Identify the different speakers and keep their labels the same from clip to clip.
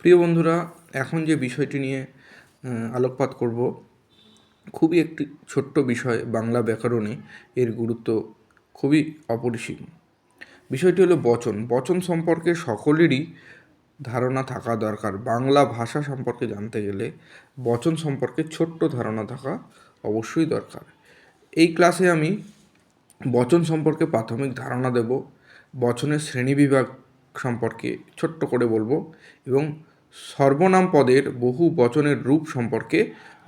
Speaker 1: প্রিয় বন্ধুরা, এখন যে বিষয়টি নিয়ে আলোকপাত করব, খুবই একটি ছোট্ট বিষয়, বাংলা ব্যাকরণে এর গুরুত্ব খুবই অপরিসীম। বিষয়টি হলো বচন। বচন সম্পর্কে সকলেরই ধারণা থাকা দরকার। বাংলা ভাষা সম্পর্কে জানতে গেলে বচন সম্পর্কে ছোট্ট ধারণা থাকা অবশ্যই দরকার। এই ক্লাসে আমি বচন সম্পর্কে প্রাথমিক ধারণা দেব, বচনের শ্রেণীবিভাগ সম্পর্কে ছোট্ট করে বলব এবং সর্বনাম পদের বহু বচনের রূপ সম্পর্কে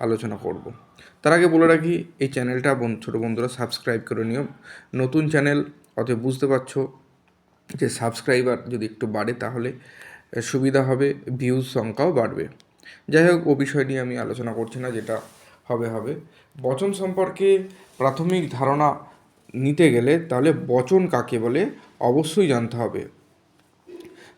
Speaker 1: আলোচনা করব। তার আগে বলে রাখি, এই চ্যানেলটা ছোটো বন্ধুরা সাবস্ক্রাইব করে নিও। নতুন চ্যানেল, অতএব বুঝতে পারছ যে সাবস্ক্রাইবার যদি একটু বাড়ে তাহলে সুবিধা হবে ভিউজ সংখ্যাও বাড়বে। যাই হোক, ও বিষয় নিয়ে আমি আলোচনা করছি না, যেটা হবে হবে। বচন সম্পর্কে প্রাথমিক ধারণা নিতে গেলে তাহলে বচন কাকে বলে অবশ্যই জানতে হবে।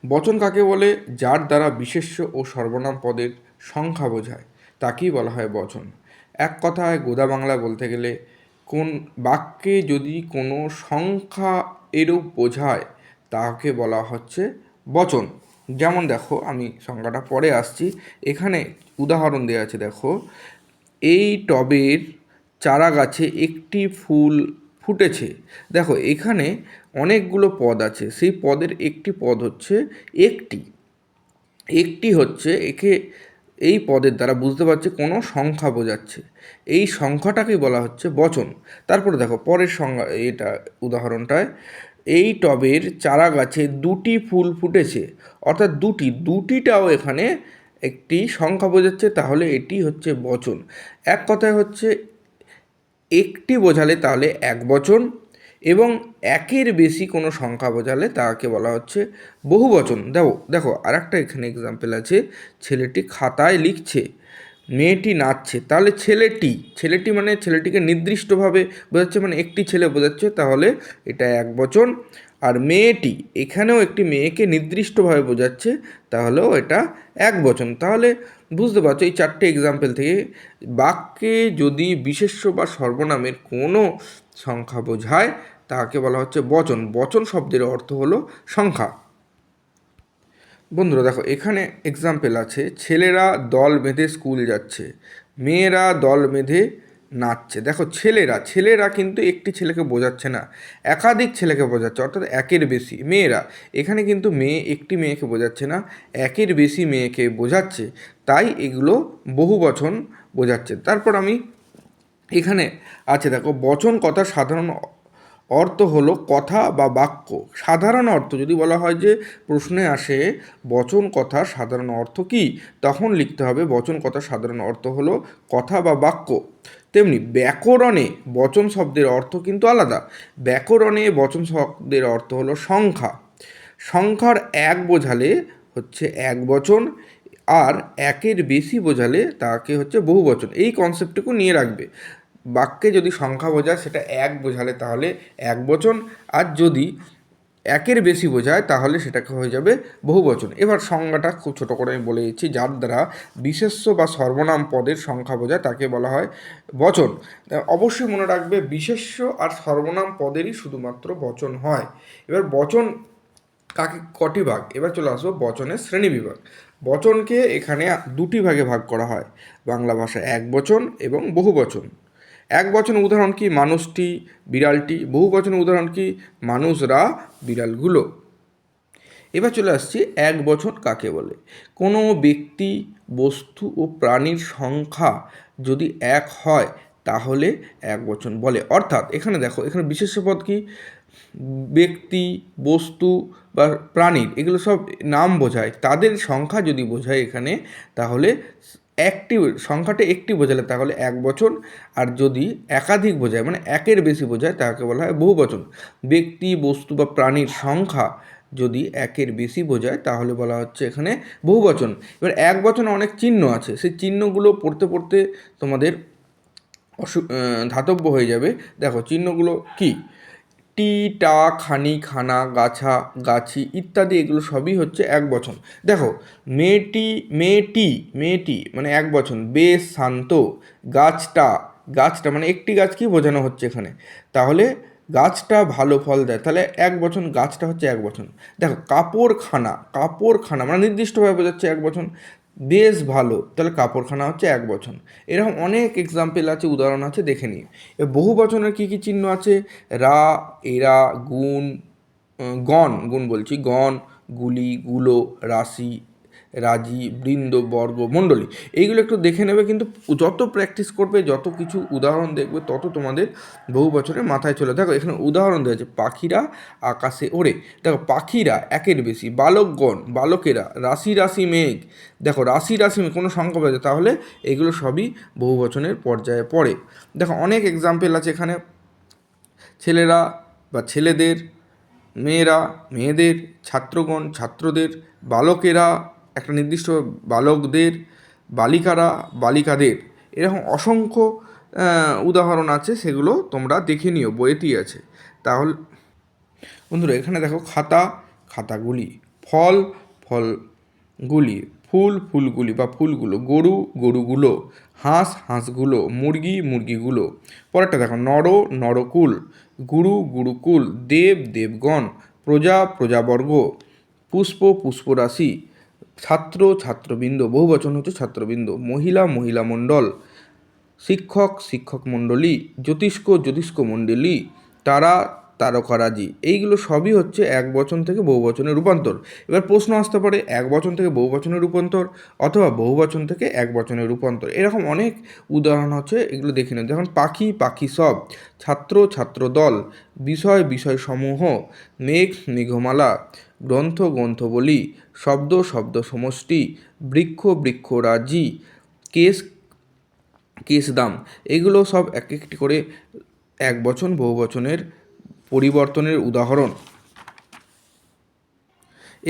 Speaker 1: বচন কাকে বলে? যার দ্বারা বিশেষ্য ও সর্বনাম পদের সংখ্যা বোঝায়। তাকেই বলা হয় বচন। এক কথায় গোদা বাংলা বলতে গেলে, কোন বাক্যে যদি কোনো সংখ্যা এরূপ বোঝায়, তাকে বলা হচ্ছে বচন। যেমন দেখো, আমি সংখ্যাটা পরে আসছি। এখানে উদাহরণ দেওয়া আছে, দেখো। এই টবের চারা গাছে একটি ফুল ফুটেছে। দেখো, এখানে অনেকগুলো পদ আছে। সেই পদের একটি পদ হচ্ছে একটি। একটি হচ্ছে একে এই পদের দ্বারা বুঝতে পারছে কোনো সংখ্যা বোঝাচ্ছে। এই সংখ্যাটাকেই বলা হচ্ছে বচন। তারপরে দেখো, পরের সংজ্ঞা, এটা উদাহরণটায়, এই টবের চারা গাছে দুটি ফুল ফুটেছে। অর্থাৎ দুটি, দুটিটাও এখানে একটি সংখ্যা বোঝাচ্ছে, তাহলে এটি হচ্ছে বচন। এক কথায় হচ্ছে একটি বোঝালে তাহলে এক বচন এবং একের বেশি কোনো সংখ্যা বোঝালে তাকে বলা হচ্ছে বহু বচন দেখো দেখো আর একটা এখানে এক্সাম্পল আছে, ছেলেটি খাতায় লিখছে, মেয়েটি নাচছে, তাহলে ছেলেটি ছেলেটি মানে ছেলেটিকে নির্দিষ্টভাবে বোঝাচ্ছে মানে একটি ছেলে বোঝাচ্ছে, তাহলে এটা এক বচন। আর মেয়েটি এখানেও একটি মেয়েকে নির্দিষ্টভাবে বোঝাচ্ছে তাহলেও এটা এক বচন। তাহলে বুঝতে পারছ, এই চারটে এক্সাম্পল থেকে বাক্যে যদি বিশেষ্য বা সর্বনামের কোনো সংখ্যা বোঝায়, তাকে বলা হচ্ছে বচন। বচন শব্দের অর্থ হলো সংখ্যা। বন্ধুরা, দেখো, এখানে এক্সাম্পল আছে, ছেলেরা দল বেঁধে স্কুল যাচ্ছে, মেয়েরা দল বেঁধে নাচছে। দেখো, ছেলেরা ছেলেরা কিন্তু একটি ছেলেকে বোঝাচ্ছে না, একাধিক ছেলেকে বোঝাচ্ছে, অর্থাৎ একের বেশি মেয়েরা। এখানে কিন্তু মেয়ে একটি মেয়েকে বোঝাচ্ছে না, একের বেশি মেয়েকে বোঝাচ্ছে, তাই এগুলো বহু বচন বোঝাচ্ছে। তারপর আমি এখানে আছে, দেখো, বচন কথা সাধারণ অর্থ হলো কথা বা বাক্য। সাধারণ অর্থ, যদি বলা হয় যে প্রশ্নে আসে বচন কথা সাধারণ অর্থ কি, তখন লিখতে হবে বচন কথা সাধারণ অর্থ হলো কথা বা বাক্য। তেমনি ব্যাকরণে বচন শব্দের অর্থ কিন্তু আলাদা। ব্যাকরণে বচন শব্দের অর্থ হলো সংখ্যা। সংখ্যার এক বোঝালে হচ্ছে এক বচন আর একের বেশি বোঝালে তাকে হচ্ছে বহু বচন। এই কনসেপ্টটুকু নিয়ে রাখবে। বাক্যে যদি সংখ্যা বোঝায় সেটা এক বোঝালে তাহলে এক বচন। আর যদি একের বেশি বোঝায়, তাহলে সেটাকে হয়ে যাবে বহু বচন এবার সংজ্ঞাটা খুব ছোটো করে আমি বলে দিচ্ছি, যার দ্বারা বিশেষ্য বা সর্বনাম পদের সংখ্যা বোঝায়, তাকে বলা হয় বচন। অবশ্যই মনে রাখবে, বিশেষ্য আর সর্বনাম পদেরই শুধুমাত্র বচন হয়। এবার বচন কাকে, কটি ভাগ? এবার চলে আসব বচনের শ্রেণি বিভাগ। বচনকে এখানে দুটি ভাগে ভাগ করা হয়, বাংলা ভাষায় এক বচন এবং বহু বচন এক বচন উদাহরণ কি মানুষটি, বিড়ালটি? বহু বচন উদাহরণ কি মানুষরা, বিড়ালগুলো? এবার চলে আসছি এক বছর কাকে বলে? কোনো ব্যক্তি, বস্তু ও প্রাণীর সংখ্যা যদি এক হয়, তাহলে এক বচন বলে। অর্থাৎ এখানে দেখো, এখানে বিশেষ পদ কি? ব্যক্তি, বস্তু বা প্রাণীর, এগুলো সব নাম বোঝায়। তাদের সংখ্যা যদি বোঝায় এখানে, তাহলে একটি সংখ্যাটা একটি বোঝালে তাহলে এক বচন, আর যদি একাধিক বোঝায় মানে একের বেশি বোঝায়, তাকে বলা হয় বহু বচন। ব্যক্তি, বস্তু বা প্রাণীর সংখ্যা যদি একের বেশি বোঝায়, তাহলে বলা হচ্ছে এখানে বহু বচন। এবার এক বচন অনেক চিহ্ন আছে, সেই চিহ্নগুলো পড়তে পড়তে তোমাদের অসু ধাতব্য হয়ে যাবে। দেখো, চিহ্নগুলো কি? টি, টা, খানি, খানা, গাছা, গাছি ইত্যাদি এগুলো সবই হচ্ছে এক বচন। দেখো, মেয়েটি মেয়েটি মেয়েটি মানে এক বচন। বেশ শান্ত গাছটা গাছটা মানে একটি গাছকেই বোঝানো হচ্ছে এখানে। তাহলে গাছটা ভালো ফল দেয়। তাহলে এক বছর গাছটা হচ্ছে এক বছর দেখো, কাপড়খানা কাপড়খানা মানে নির্দিষ্টভাবে বোঝাচ্ছে এক বছর বেশ ভালো। তাহলে কাপড়খানা হচ্ছে এক বছর এরকম অনেক এক্সাম্পল আছে, উদাহরণ আছে, দেখে নিই বহু বচনের কী কী চিহ্ন আছে? রা, এরা, গুণ গণ, গুণ বলছি, গণ, গুলি, গুলো, রাশি রাজি, বৃন্দ, বর্গ, মণ্ডলী। এইগুলো একটু দেখে নেবে, কিন্তু যত প্র্যাকটিস করবে, যত কিছু উদাহরণ দেখবে, তত তোমাদের বহু বছরের মাথায় চলে। দেখো, এখানে উদাহরণ দেওয়া আছে, পাখিরা আকাশে ওড়ে। দেখো, পাখিরা একের বেশি, বালকগণ, বালকেরা, রাশি রাশি, মেঘ। দেখো, রাশি রাশি, মেঘ, কোনো সংখ্যা আছে তাহলে এগুলো সবই বহু বচনের পর্যায়ে পড়ে। দেখো, অনেক এক্সাম্পল আছে এখানে। ছেলেরা বা ছেলেদের, মেয়েরা, মেয়েদের, ছাত্রগণ, ছাত্রদের, বালকেরা একটা নির্দিষ্ট বালকদের, বালিকারা, বালিকাদের এরকম অসংখ্য উদাহরণ আছে, সেগুলো তোমরা দেখে নিও, বইয়েতেই আছে। তাহলে, বন্ধুরা, এখানে দেখো খাতা, খাতাগুলি, ফল, ফলগুলি, ফুল, ফুলগুলি বা ফুলগুলো, গরু, গরুগুলো, হাঁস, হাঁসগুলো, মুরগি, মুরগিগুলো, পরেরটা দেখো, নর, নরকুল, গুরু, গুরুকুল, দেব, দেবগণ, প্রজা, প্রজাবর্গ, পুষ্প, পুষ্পরাশি ছাত্র, ছাত্রবৃন্দ, বহু বচন হচ্ছে ছাত্রবৃন্দ, মহিলা মহিলা মণ্ডল, শিক্ষক শিক্ষক মণ্ডলী, জ্যোতিষ্ক জ্যোতিষ্ক মণ্ডলী, তারা তারকারাজি। এইগুলো সবই হচ্ছে এক বচন থেকে বহু বচনের রূপান্তর। এবার প্রশ্ন আসতে পারে, এক বচন থেকে বহু বচনের রূপান্তর অথবা বহু বচন থেকে এক বচনের রূপান্তর? এরকম অনেক উদাহরণ হচ্ছে এগুলো দেখে নিন। যেমন পাখি পাখি সব, ছাত্র ছাত্র দল, বিষয় বিষয় সমূহ, মেঘ, মেঘমালা, গ্রন্থ গ্রন্থ বলি শব্দ শব্দ সমষ্টি, বৃক্ষ বৃক্ষ রাজি কেশ দাম। এগুলো সব এক একটি করে এক বচন, বহু বচনের পরিবর্তনের উদাহরণ।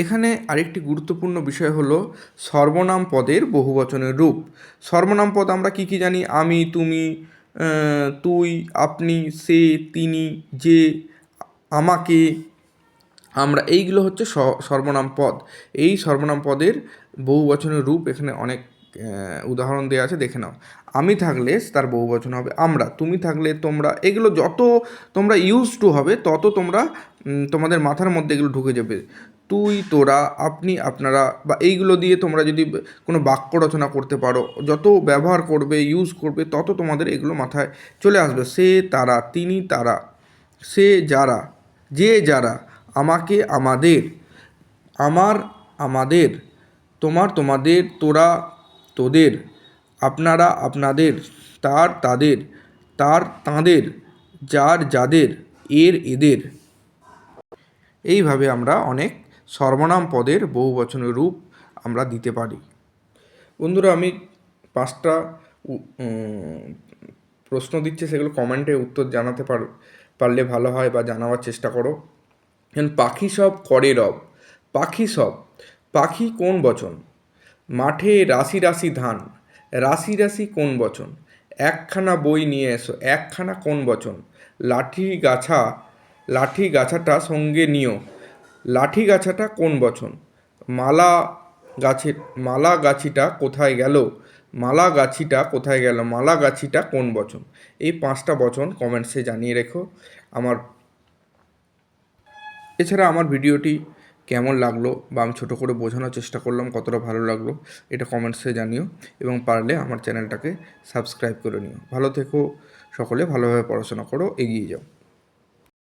Speaker 1: এখানে আরেকটি গুরুত্বপূর্ণ বিষয় হলো সর্বনাম পদের বহুবচনের রূপ। সর্বনাম পদ আমরা কি কি জানি? আমি, তুমি তুই, আপনি, সে, তিনি, যে, আমাকে। আমরা এইগুলো হচ্ছে সর্বনাম পদ। এই সর্বনাম পদের বহু বচনের রূপ এখানে অনেক উদাহরণ দেওয়া আছে, দেখে নাও। আমি থাকলে তার বহু বচন হবে, আমরা। তুমি থাকলে তোমরা, এগুলো যত তোমরা ইউজ টু হবে, তত তোমরা তোমাদের মাথার মধ্যে এগুলো ঢুকে যাবে। তুই, তোরা, আপনি, আপনারা, বা এইগুলো দিয়ে তোমরা যদি কোনো বাক্য রচনা করতে পারো, যত ব্যবহার করবে ইউজ করবে, তত তোমাদের এগুলো মাথায় চলে আসবে। সে তারা, তিনি তারা, সে যারা, যে যারা আমাকে আমাদের, আমার, আমাদের, তোমার, তোমাদের, তোরা তোদের, আপনারা আপনাদের, তার তাদের, তার তাঁদের, যার যাদের, এর এদের। এইভাবে আমরা অনেক সর্বনাম পদের বহু বচনের রূপ আমরা দিতে পারি। বন্ধুরা, আমি পাঁচটা প্রশ্ন দিচ্ছে, সেগুলো কমেন্টে উত্তর জানাতে পার, পারলে ভালো হয় বা জানাবার চেষ্টা করো। পাখি সব করে রব। পাখি সব, পাখি কোন বচন? মাঠে রাশি রাশি ধান, রাশি রাশি কোন বচন? একখানা বই নিয়ে এসো, একখানা কোন বচন? লাঠি গাছা, লাঠি গাছাটা সঙ্গে নিও, লাঠি গাছাটা কোন বচন? মালা গাছের মালা গাছিটা কোথায় গেল? মালা গাছিটা কোথায় গেল? মালা গাছিটা কোন বচন? এই পাঁচটা বচন কমেন্টসে জানিয়ে রেখো। আমার, এছাড়া আমার ভিডিওটি কেমন লাগল বা আমি ছোটো করে বোঝানোর চেষ্টা করলাম কতটা ভালো লাগল, এটা কমেন্টসে জানিও এবং পারলে আমার চ্যানেলটাকে সাবস্ক্রাইব করে নিও। ভালো থেকো সকলে, ভালোভাবে পড়াশোনা করো, এগিয়ে যাও।